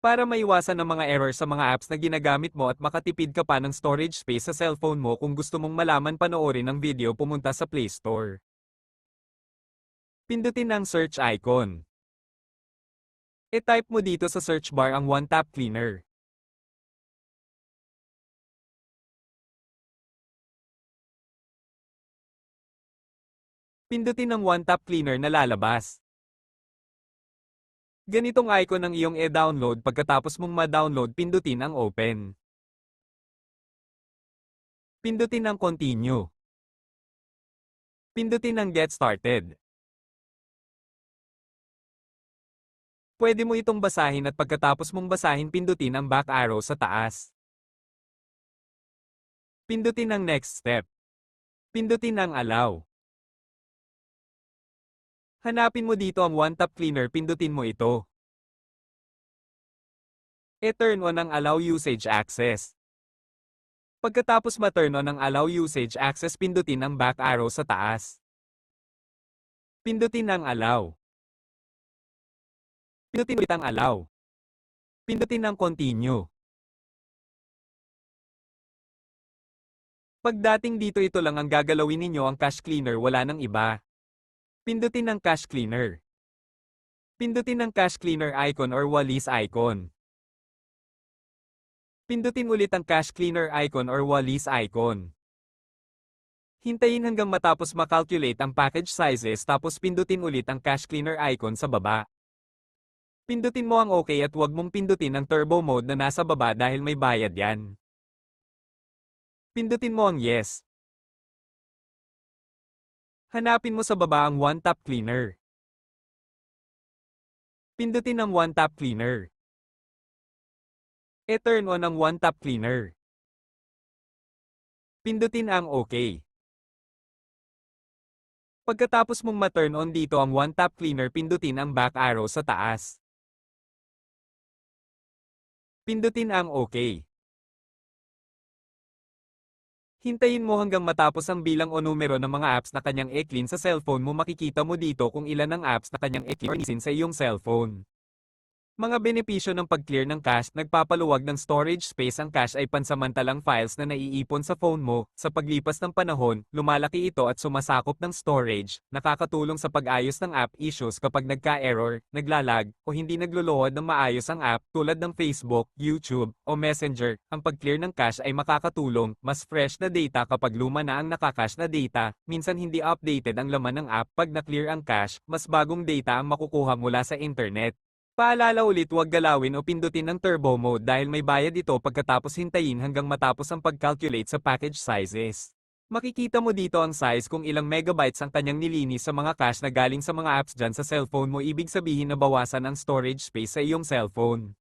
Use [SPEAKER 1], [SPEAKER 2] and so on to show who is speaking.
[SPEAKER 1] Para maiwasan ang mga error sa mga apps na ginagamit mo at makatipid ka pa ng storage space sa cellphone mo kung gusto mong malaman panoorin ang video pumunta sa Play Store. Pindutin ang search icon. E-type mo dito sa search bar ang One Tap Cleaner. Pindutin ang One Tap Cleaner na lalabas. Ganitong icon ang iyong e-download pagkatapos mong ma-download pindutin ang Open. Pindutin ang Continue. Pindutin ang Get Started. Pwede mo itong basahin at pagkatapos mong basahin pindutin ang back arrow sa taas. Pindutin ang Next Step. Pindutin ang Allow. Hanapin mo dito ang One Tap Cleaner pindutin mo ito. E-turn on ang Allow Usage Access. Pagkatapos ma-turn on ang Allow Usage Access pindutin ang back arrow sa taas. Pindutin ang Allow. Pindutin ulit ang Allow. Pindutin ang Continue. Pagdating dito ito lang ang gagalawin ninyo ang cache cleaner wala nang iba. Pindutin ang cache cleaner. Pindutin ang cache cleaner icon or walis icon. Pindutin ulit ang cache cleaner icon or walis icon. Hintayin hanggang matapos makalculate ang package sizes tapos pindutin ulit ang cache cleaner icon sa baba. Pindutin mo ang OK at huwag mong pindutin ang turbo mode na nasa baba dahil may bayad yan. Pindutin mo ang yes. Hanapin mo sa baba ang One Tap Cleaner. Pindutin ang One Tap Cleaner. E-turn on ang One Tap Cleaner. Pindutin ang OK. Pagkatapos mong ma-turn on dito ang One Tap Cleaner pindutin ang back arrow sa taas. Pindutin ang OK. Hintayin mo hanggang matapos ang bilang o numero ng mga apps na kanyang e-clean sa cellphone mo makikita mo dito kung ilan ang apps na kanyang e-clean sa iyong cellphone. Mga benepisyo ng pag-clear ng cache, nagpapaluwag ng storage space ang cache ay pansamantalang files na naiipon sa phone mo. Sa paglipas ng panahon, lumalaki ito at sumasakop ng storage, nakakatulong sa pag-ayos ng app issues kapag nagka-error, naglalag, o hindi nagluluhod ng maayos ang app tulad ng Facebook, YouTube, o Messenger. Ang pag-clear ng cache ay makakatulong, mas fresh na data kapag luma na ang nakacache na data, minsan hindi updated ang laman ng app pag na-clear ang cache, mas bagong data ang makukuha mula sa internet. Paalala ulit huwag galawin o pindutin ng turbo mode dahil may bayad ito pagkatapos hintayin hanggang matapos ang pag-calculate sa package sizes. Makikita mo dito ang size kung ilang megabytes ang kanyang nilinis sa mga cache na galing sa mga apps dyan sa cellphone mo ibig sabihin na bawasan ang storage space sa iyong cellphone.